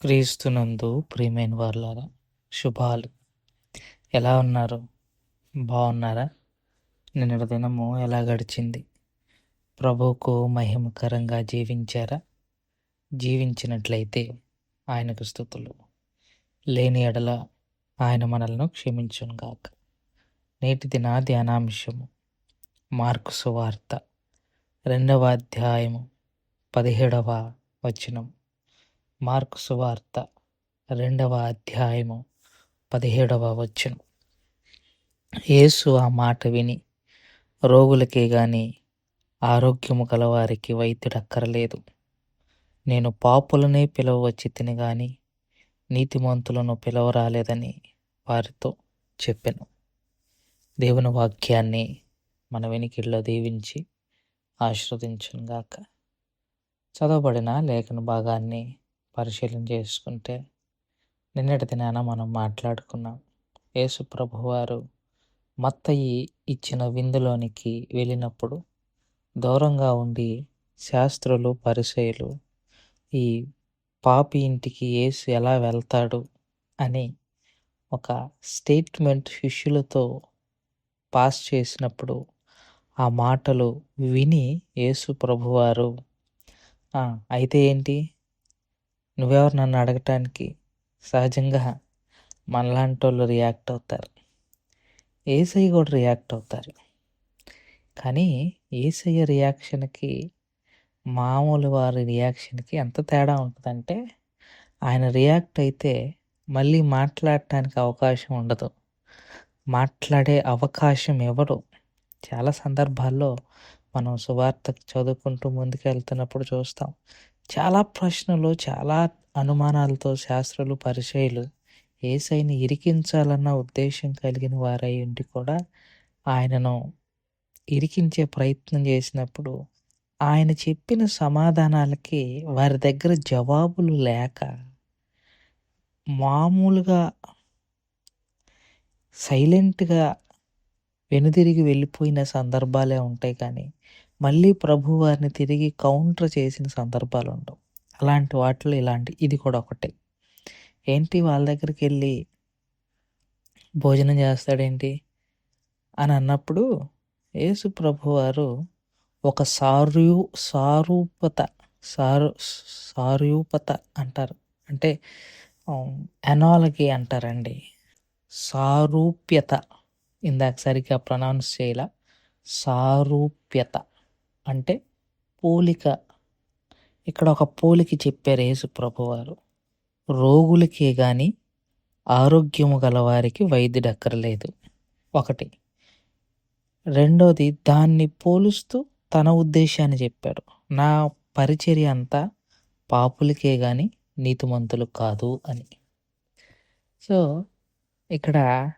క్రీస్తునందు ప్రియమైన వాళ్ళారా శుభాలు. ఎలా ఉన్నారు? బాగున్నారా? నిన్న దినము ఎలా గడిచింది? ప్రభువుకు మహిమకరంగా జీవించారా? జీవించినట్లయితే ఆయనకు స్థుతులు. లేని ఎడల ఆయన మనల్ని క్షమించుగాక నేటి దిన ధ్యానాంశము. మార్కు సువార్త. రెండవ అధ్యాయము. పదిహేడవ వచనం మార్కు సువార్త రెండవ అధ్యాయము పదిహేడవ వచ్చును యేసు ఆ మాట విని రోగులకే గాని ఆరోగ్యము గలవారికి వైద్యుడక్కరలేదు. నేను పాపులనే పిలవచ్చి తిని గాని నీతిమంతులను పిలవరాలేదని వారితో చెప్పాను. దేవుని వాక్యాన్ని మన వెనికిడిలో దీవించి ఆశీర్వదించుగాక చదవబడిన లేఖన భాగాన్ని పరిశీలన చేసుకుంటే నిన్నటి దినాన మనం మాట్లాడుకున్నాం. యేసు ప్రభువారు మత్తయి ఇచ్చిన విందులోనికి వెళ్ళినప్పుడు దూరంగా ఉండి శాస్త్రులు పరిచయులు ఈ పాపి ఇంటికి యేసు ఎలా వెళ్తాడు అని ఒక స్టేట్మెంట్ శిష్యులతో పాస్ చేసినప్పుడు ఆ మాటలు విని యేసు ప్రభువారు అయితే ఏంటి? నువ్వెవరు నన్ను అడగటానికి? సహజంగా మనలాంటి వాళ్ళు రియాక్ట్ అవుతారు. ఏసయ్య కూడా రియాక్ట్ అవుతారు. కానీ ఏసయ్య రియాక్షన్కి మామూలు వారి రియాక్షన్కి ఎంత తేడా ఉంటుందంటే ఆయన రియాక్ట్ అయితే మళ్ళీ మాట్లాడటానికి అవకాశం ఉండదు. మాట్లాడే అవకాశం ఎవరు? చాలా సందర్భాల్లో మనం సువార్త చదువుకుంటూ ముందుకు వెళ్తున్నప్పుడు చూస్తాం. చాలా ప్రశ్నలు చాలా అనుమానాలతో శాస్త్రులు పరిచయలు ఏసైని ఇరికించాలన్న ఉద్దేశం కలిగిన వారై ఉండి కూడా ఆయనను ఇరికించే ప్రయత్నం చేసినప్పుడు ఆయన చెప్పిన సమాధానాలకి వారి దగ్గర జవాబులు లేక మామూలుగా సైలెంట్గా వెనుదిరిగి వెళ్ళిపోయిన సందర్భాలే ఉంటాయి కానీ మళ్ళీ ప్రభు వారిని తిరిగి కౌంటర్ చేసిన సందర్భాలు ఉండవు. అలాంటి వాటిలో ఇలాంటి ఇది కూడా ఒకటే. ఏంటి వాళ్ళ దగ్గరికి వెళ్ళి భోజనం చేస్తాడేంటి? అని అన్నప్పుడు యేసు ప్రభు వారు ఒక సారూ సారూపత సారు సారూపత అంటారు. అంటే ఎనాలజీ అంటారండి. సారూప్యత. ఇందాక సరిగ్గా ప్రొనౌన్స్ చేయాల. సారూప్యత. అంటే పోలిక. ఇక్కడ ఒక పోలిక చెప్పారు యేసు ప్రభువారు. రోగులకే కానీ ఆరోగ్యము గలవారికి వైద్యుడు అక్కర్లేదు ఒకటి. రెండోది దాన్ని పోలుస్తూ తన ఉద్దేశాన్ని చెప్పాడు. నా పరిచర్య అంతా పాపులకే కానీ నీతిమంతులు కాదు అని. సో ఇక్కడ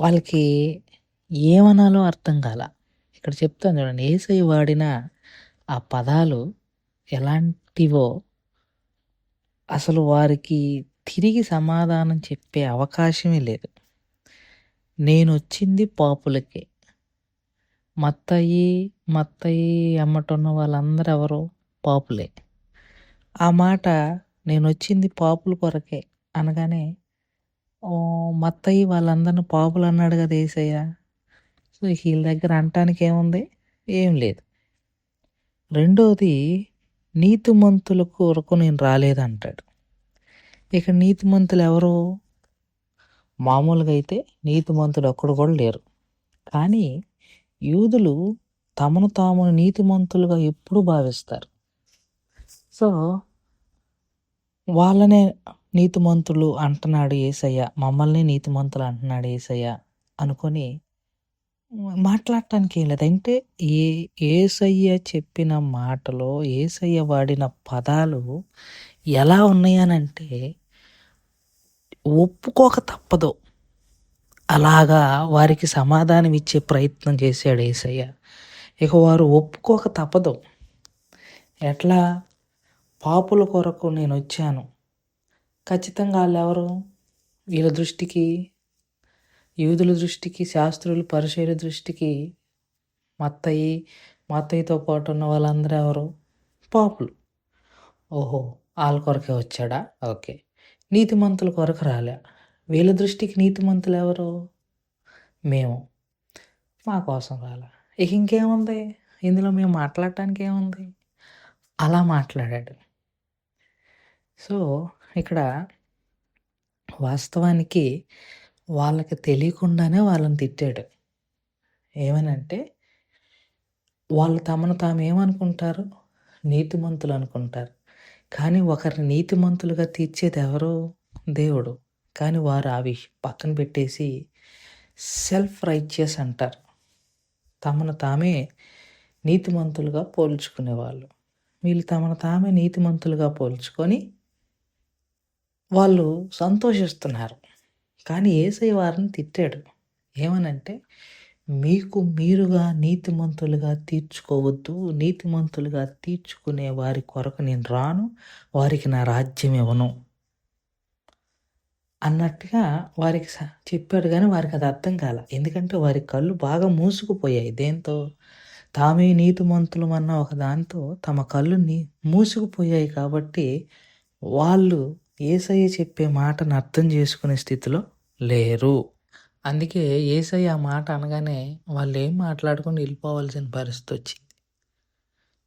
వాళ్ళకి ఏమనాలో అర్థం కాల. ఇక్కడ చెప్తాను చూడండి. ఏసై వాడిన ఆ పదాలు ఎలాంటివో అసలు వారికి తిరిగి సమాధానం చెప్పే అవకాశమే లేదు. నేను వచ్చింది పాపులకే. మత్తయి మత్తయి అమ్మటున్న వాళ్ళందరూ ఎవరు పాపులే. ఆ మాట నేను వచ్చింది పాపుల కొరకే అనగానే మత్తయి వాళ్ళందరిని పాపులు అన్నాడు కదా ఏసయ్య? సో వీళ్ళ దగ్గర అనటానికి ఏముంది? ఏం లేదు. రెండోది నీతిమంతుల కొరకు నేను రాలేదంటాడు. ఇక నీతిమంతులు ఎవరు? మామూలుగా అయితే నీతిమంతులు ఒక్కడు కూడా లేరు. కానీ యూదులు తమను తాము నీతిమంతులుగా ఎప్పుడు భావిస్తారు. సో వాళ్ళనే నీతిమంతులు అంటున్నాడు ఏసయ్య. మమ్మల్ని నీతిమంతులు అంటున్నాడు ఏసయ్య అనుకొని మాట్లాడటానికి ఏం లేదు. అంటే ఏ ఏసయ్య చెప్పిన మాటలో ఏసయ్య వాడిన పదాలు ఎలా ఉన్నాయనంటే ఒప్పుకోక తప్పదు. అలాగా వారికి సమాధానం ఇచ్చే ప్రయత్నం చేశాడు ఏసయ్య. ఇక వారు ఒప్పుకోక తప్పదు. ఎట్లా? పాపుల కొరకు నేను వచ్చాను. ఖచ్చితంగా వాళ్ళు ఎవరు వీళ్ళ దృష్టికి యూదుల దృష్టికి శాస్త్రులు పరిశీల దృష్టికి మత్తయి మత్తయ్యతో పాటు ఉన్న వాళ్ళందరూ ఎవరు? పాపులు. ఓహో వాళ్ళ కొరకే వచ్చాడా? ఓకే. నీతిమంతుల కొరకు రాలే. వీళ్ళ దృష్టికి నీతిమంతులు ఎవరు? మేము. మా కోసం రాలే. ఇక ఇంకేముంది? ఇందులో మేము మాట్లాడటానికి ఏముంది? అలా మాట్లాడాడు. సో ఇక్కడ వాస్తవానికి వాళ్ళకి తెలియకుండానే వాళ్ళని తిట్టాడు. ఏమనంటే వాళ్ళు తమను తాము ఏమనుకుంటారు నీతిమంతులు అనుకుంటారు. కానీ ఒకరిని నీతిమంతులుగా తీర్చేది ఎవరు? దేవుడు. కానీ వారు అవి పక్కన పెట్టేసి సెల్ఫ్ రైచియస్ అంటారు. తమను తామే నీతిమంతులుగా పోల్చుకునేవాళ్ళు. వీళ్ళు తమను తామే నీతిమంతులుగా పోల్చుకొని వాళ్ళు సంతోషిస్తున్నారు. కానీ ఏసై వారిని తిట్టాడు. ఏమనంటే మీకు మీరుగా నీతిమంతులుగా తీర్చుకోవద్దు. నీతిమంతులుగా తీర్చుకునే వారి కొరకు నేను రాను. వారికి నా రాజ్యం ఇవ్వను. అన్నట్టుగా వారికి చెప్పాడు కానీ వారికి అది అర్థం కాల. ఎందుకంటే వారి కళ్ళు బాగా మూసుకుపోయాయి. దేంతో? తామే నీతిమంతులు అన్న ఒక దాంతో తమ కళ్ళు మూసుకుపోయాయి కాబట్టి వాళ్ళు ఏసయ్య చెప్పే మాటను అర్థం చేసుకునే స్థితిలో లేరు. అందుకే ఏసయ్య ఆ మాట అనగానే వాళ్ళు ఏం మాట్లాడుకుని వెళ్ళిపోవాల్సిన పరిస్థితి వచ్చింది.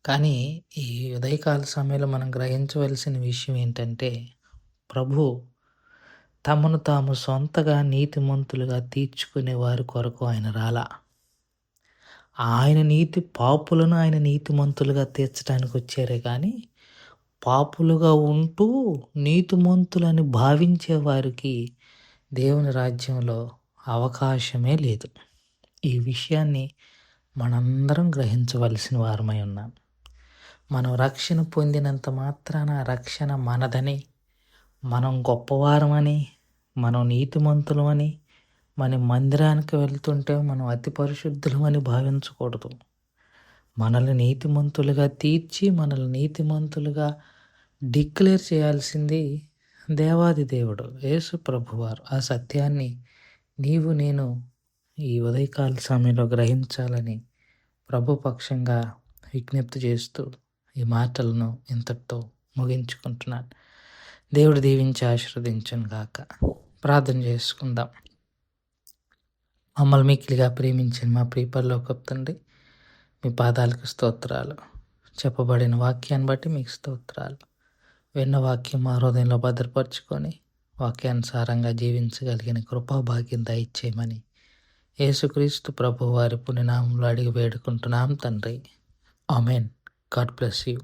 కానీ ఈ ఉదయకాల సమయంలో మనం గ్రహించవలసిన విషయం ఏంటంటే ప్రభు తమను తాము సొంతగా నీతిమంతులుగా తీర్చుకునే వారి కొరకు ఆయన రాలా. ఆయన నీతి పాపులను ఆయన నీతిమంతులుగా తీర్చడానికి వచ్చారే కానీ పాపులుగా ఉంటూ నీతిమంతులని భావించే వారికి దేవుని రాజ్యంలో అవకాశమే లేదు. ఈ విషయాన్ని మనందరం గ్రహించవలసిన వారమై ఉన్నాం. మనం రక్షణ పొందినంత మాత్రాన రక్షణ మనదని మనం గొప్పవారమని మనం నీతిమంతులమని మన మందిరానికి వెళ్తుంటే మనం అతి పరిశుద్ధులమని భావించకూడదు. మనల్ని నీతిమంతులుగా తీర్చి మనల్ని నీతిమంతులుగా డిక్లేర్ చేయాల్సింది దేవాది దేవుడు యేసు ప్రభువారు. ఆ సత్యాన్ని నీవు నేను ఈ ఉదయకాల సమయంలో గ్రహించాలని ప్రభుపక్షంగా విజ్ఞప్తి చేస్తూ ఈ మాటలను ఇంతటితో ముగించుకుంటున్నాను. దేవుడు దీవించి ఆశీర్వదించను గాక. ప్రార్థన చేసుకుందాం. మమ్మల్ని మిక్కిలిగా ప్రేమించిన మా ప్రీపర్లో తండ్రి మీ పాదాలకు స్తోత్రాలు. చెప్పబడిన వాక్యాన్ని బట్టి మీకు స్తోత్రాలు. విన్న వాక్యం మా హృదయంలో భద్రపరుచుకొని వాక్యానుసారంగా జీవించగలిగిన కృపాభాగ్యం దయచేయమని యేసుక్రీస్తు ప్రభు వారి పుణ్యనామంలో అడిగి వేడుకుంటున్నాం తండ్రి. ఆమెన్. God bless you.